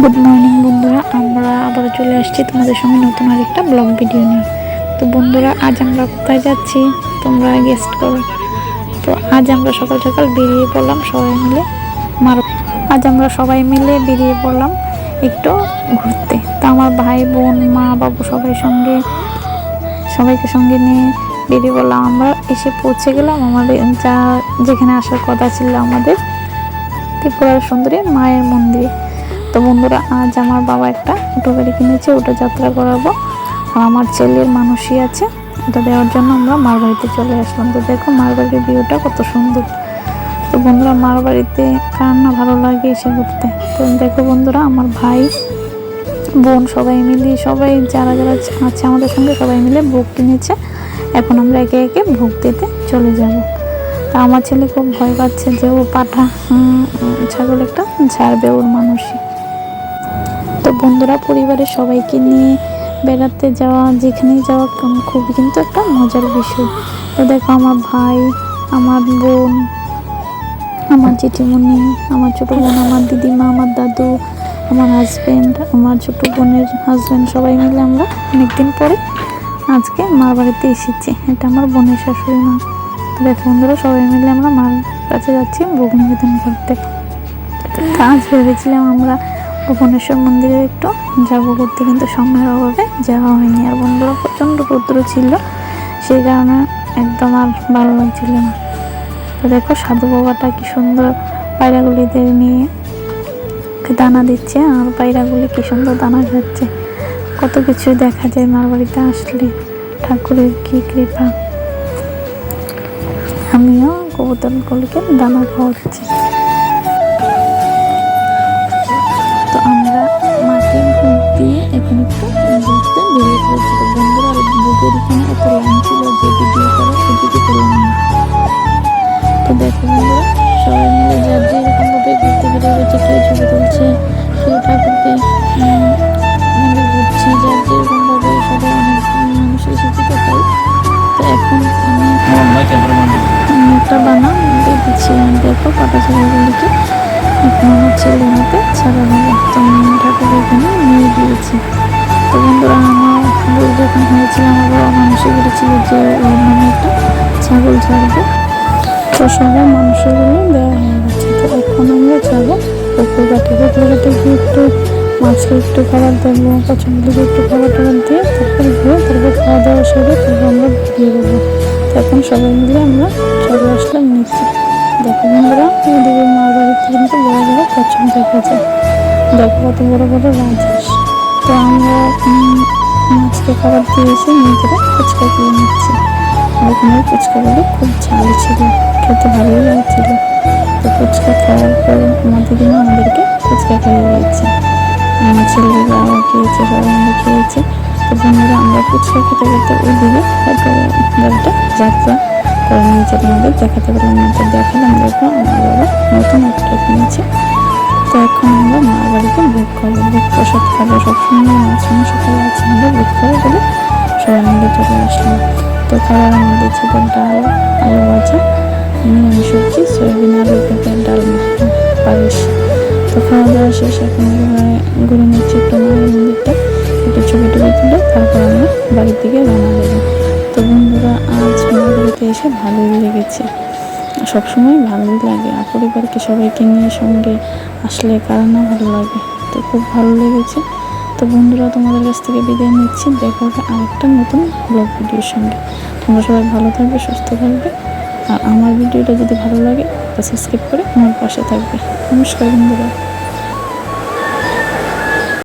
Good morning বন্ধুরা। আমরা আবার চলে আসছি তোমাদের সঙ্গে নতুন আরেকটা ব্লগ ভিডিও নিয়ে। তো বন্ধুরা, আজ আমরা কোথায় যাচ্ছি? তোমরা গেস্ট করো। তো আজ আমরা সকাল সকাল বেরিয়ে পড়লাম সবাই মিলে মার আজ আমরা সবাই মিলে বেরিয়ে পড়লাম একটু ঘুরতে। তো আমার ভাই, বোন, মা, বাবু সবাই সঙ্গে সবাইকে সঙ্গে নিয়ে বেরিয়ে পড়লাম। আমরা এসে পৌঁছে গেলাম আমাদের যা যেখানে আসার কথা ছিল আমাদের ত্রিপুরার সুন্দরী মায়ের মন্দিরে। তো বন্ধুরা, আজ আমার বাবা একটা অটো গাড়ি কিনেছে, ওটা যাত্রা করাবো। আর আমার ছেলের মানুষই আছে, ওটা দেওয়ার জন্য আমরা মার বাড়িতে চলে আসলাম। তো দেখো মার বাড়ির ভিউটা কত সুন্দর। তো বন্ধুরা, মার বাড়িতে কার না ভালো লাগে এসে ঘুরতে তো দেখো বন্ধুরা, আমার ভাই, বোন সবাই মিলে সবাই যারা যারা আছে আমাদের সঙ্গে, সবাই মিলে ভোগ কিনেছে। এখন আমরা একে একে ভোগ দিতে চলে যাব। তা আমার ছেলে খুব ভয় পাচ্ছে যে ও পাঠা ছাগল একটা ছাড়বে ওর মানুষই বন্ধুরা, পরিবারের সবাইকে নিয়ে বেড়াতে যাওয়া, যেখানেই যাওয়া খুবই কিন্তু একটা মজার বিষয়। তো দেখো, আমার ভাই, আমার বোন, আমার জেঠিমণি, আমার ছোটো বোন, আমার দিদিমা, আমার দাদু, আমার হাজব্যান্ড আমার ছোটো বোনের হাজব্যান্ড সবাই মিলে আমরা অনেকদিন পরে আজকে মার বাড়িতে এসেছি। এটা আমার বোনের শাশুড়ি মা। দেখো বন্ধুরা, সবাই মিলে আমরা মার কাছে যাচ্ছি ভোগ নিবেদন করতে। আজ ভেবেছিলাম আমরা ভুবনেশ্বর মন্দিরে একটু যাব করতে কিন্তু সময়ের অভাবে যাওয়া হয়নি। আর বন্ধুরা প্রচণ্ড রৌদ্র ছিল, সেই কারণে একদম আর ভালো লাগছিল না। তো দেখো, সাধু বাবাটা কি সুন্দর পায়রাগুলিদের নিয়ে দানা দিচ্ছে, আর পায়রাগুলি কি সুন্দর দানা খাচ্ছে। কত কিছু দেখা যায় মার বাড়িতে আসলে, ঠাকুরের কি কৃপা। আমিও কবুতরগুলিকে দানা খাওয়াচ্ছি। তো আমরা মাকে ভোগ দিয়ে এখন একটু ঘুরতে বেরিয়ে পড়েছি। তো বন্ধুরা আর ভোগের এখানে এত লাইন ছিল যে ভিডিও করা সেদিকে করলাম না। তো দেখো বন্ধুরা সবাই মিলে যার যেরকমভাবে ঘুরতে বেরিয়ে গেছে কেউ ছবি তুলছে কেউ ঠাকুরকে মন্দির ঘুরছে যার যেরকমভাবে সবাই অনেক মানুষ এসেছে তো তাই তো এখন আমি একটা বানা আমি দেখো পাটা ছাগলগুলিকে এখন ছেলে হাতে ছাড়া হবে তো ঠাকুর এখানে নিয়ে দিয়েছি তো বন্ধুরা, আমার বই যখন হয়েছিল, আমার বাবা মানুষে বলেছিল যে ওর নামে একটা ছাগল ছাড়বে। তো সবাই মানুষেরগুলো দেওয়া হয়ে গেছে। তো এখন আমরা যাব পুকুর ঘাটে। পুকুর ঘাটে গিয়ে একটু মাছকে একটু খাবার দেবো পছন্দকে একটু খাবার টাবার দিয়ে তারপর ঘুরে তারপর খাওয়া দাওয়া সেরে তারপর আমরা বেরিয়ে দেবো তো এখন সবাই মিলে আমরা চলে আসলাম নিচে। দেখো বন্ধুরা ওদিকে মার বাড়িতে কিন্তু বড় বড় পছন্দ দেখা যায় দেখো কত বড় বড় রাজহাঁস। তো আমরা মাছকে খাবার দিয়েছি নিজেরা ফুচকা কিনে নিচ্ছি। আর ওখানে ফুচকাগুলো খুব ঝাল ছিল, খেতে ভালোই লাগছিল। তো ফুচকা খাওয়ার পর আমার দিদিমা আমাদেরকে ফুচকা খাইয়ে দিয়েছে। আমার ছেলেরাও খেয়েছে সবাই আমরা খেয়েছে। তো বন্ধুরা, আমরা ফুচকা খেতে খেতে ওইদিকে হয়তো গাড়িটা যাত্রা করে নিয়েছে তোমাদের দেখাতে পারলাম না তো দেখালাম দেখো আমার বাবা নতুন একটা কিনেছে তো এখন আমরা মার বাড়িতে ভোগ খাব ভোগ প্রসাদ খাব, সবসময় মাছ মাংস আছে আমরা ভোগ খাব বলে সবাই মিলে চলে আসলাম। তো খাবার আমাদের ছিল ডাল আলু ভাজা নিরামিষ সবজি, সয়াবিন, আলু, পেঁপে ডালমা পায়েস। তো খাওয়া দাওয়া শেষ, এখন ঘুরে নিচ্ছি একটু মায়ের মন্দিরটা। একটু ছবি টবি তুলে তারপর আমরা বাড়ির দিকে রওনা দেবো। তো বন্ধুরা এসে ভালোই লেগেছে। সবসময় ভালোই লাগে। আর পরিবারকে সবাইকে নিয়ে সঙ্গে আসলে কারও না ভালো লাগে? তো খুব ভালো লেগেছে। তো বন্ধুরা, তোমাদের কাছ থেকে বিদায় নিচ্ছি। দেখা হবে আরেকটা নতুন ব্লগ ভিডিওর সঙ্গে। তোমরা সবাই ভালো থাকবে, সুস্থ থাকবে। আর আমার ভিডিওটা যদি ভালো লাগে, তা সাবস্ক্রাইব করে আমার পাশে থাকবে। নমস্কার বন্ধুরা।